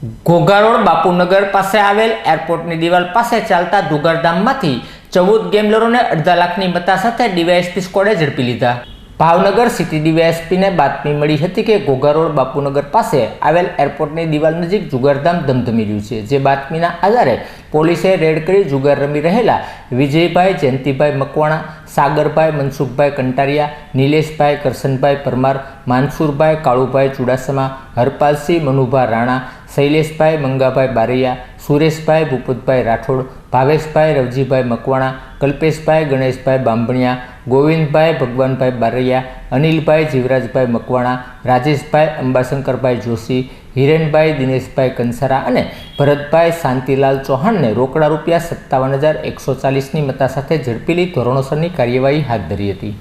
ઘોઘારોડ બાપુનગર પાસે આવેલ એરપોર્ટની દિવાલ પાસે ચાલતા ધુગરધામમાંથી ચૌદ ગેમલરોને અડધા લાખની મતા સાથે ડીવાયએસપી સ્કોડે ઝડપી લીધા. ભાવનગર સિટી ડીવાયએસપીને બાતમી મળી હતી કે ઘોઘારોડ બાપુનગર પાસે આવેલ એરપોર્ટની દિવાલ નજીક જુગારધામ ધમધમી રહ્યું છે, જે બાતમીના આધારે પોલીસે રેડ કરી જુગાર રમી રહેલા વિજયભાઈ, જયંતિભાઈ મકવાણા, સાગરભાઈ, મનસુખભાઈ કંટારિયા, નિલેશભાઈ, કરશનભાઈ પરમાર, માનસુરભાઈ, કાળુભાઈ ચુડાસમા, હરપાલસિંહ, મનુભા રાણા શૈલેષભાઈ મંગાભાઈ બારૈયા, સુરેશભાઈ ભૂપતભાઈ રાઠોડ, ભાવેશભાઈ રવજીભાઈ મકવાણા, કલ્પેશભાઈ ગણેશભાઈ બાંભણિયા, ગોવિંદભાઈ ભગવાનભાઈ બારૈયા, અનિલભાઈ જીવરાજભાઈ મકવાણા, રાજેશભાઈ અંબાશંકરભાઈ જોશી, હિરેનભાઈ દિનેશભાઈ કંસારા અને ભરતભાઈ શાંતિલાલ ચૌહાણને રોકડા રૂપિયા સત્તાવન હજાર એકસો ચાલીસની મતા સાથે ઝડપીલી ધોરણોસરની કાર્યવાહી હાથ ધરી હતી.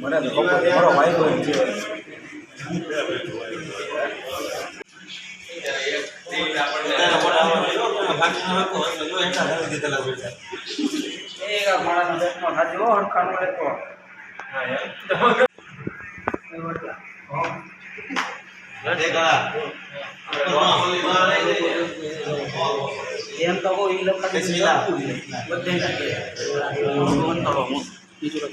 મને તો મારો ભાઈ કોઈ છે હરખાનો એમ તો કોઈ ઈ લોકો બધે નાખે મંતળો બીજું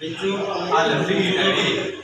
બીજું આ લંબી